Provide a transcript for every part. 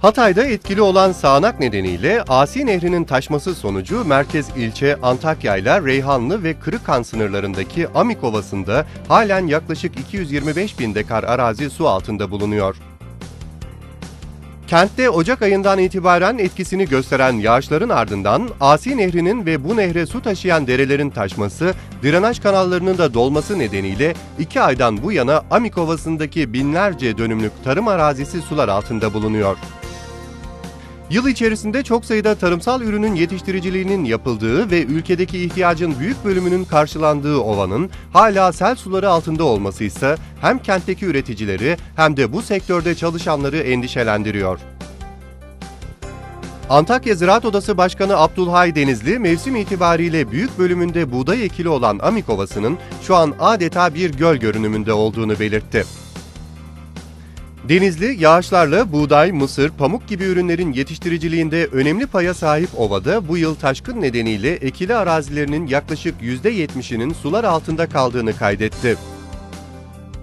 Hatay'da etkili olan sağanak nedeniyle Asi Nehri'nin taşması sonucu merkez ilçe Antakya ile Reyhanlı ve Kırıkhan sınırlarındaki Amik Ovası'nda halen yaklaşık 225 bin dekar arazi su altında bulunuyor. Kentte Ocak ayından itibaren etkisini gösteren yağışların ardından Asi Nehri'nin ve bu nehre su taşıyan derelerin taşması, drenaj kanallarının da dolması nedeniyle iki aydan bu yana Amik Ovası'ndaki binlerce dönümlük tarım arazisi sular altında bulunuyor. Yıl içerisinde çok sayıda tarımsal ürünün yetiştiriciliğinin yapıldığı ve ülkedeki ihtiyacın büyük bölümünün karşılandığı ovanın hala sel suları altında olması ise hem kentteki üreticileri hem de bu sektörde çalışanları endişelendiriyor. Antakya Ziraat Odası Başkanı Abdülhay Denizli, mevsim itibariyle büyük bölümünde buğday ekili olan Amik Ovası'nın şu an adeta bir göl görünümünde olduğunu belirtti. Denizli, yağışlarla buğday, mısır, pamuk gibi ürünlerin yetiştiriciliğinde önemli paya sahip ovada bu yıl taşkın nedeniyle ekili arazilerinin yaklaşık %70'inin sular altında kaldığını kaydetti.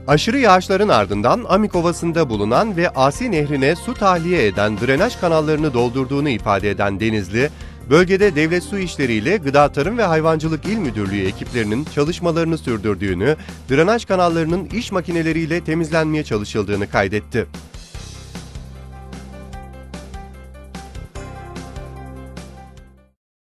Aşırı yağışların ardından Amik Ovası'nda bulunan ve Asi Nehri'ne su tahliye eden drenaj kanallarını doldurduğunu ifade eden Denizli, bölgede Devlet Su İşleri ile Gıda Tarım ve Hayvancılık İl Müdürlüğü ekiplerinin çalışmalarını sürdürdüğünü, drenaj kanallarının iş makineleriyle temizlenmeye çalışıldığını kaydetti.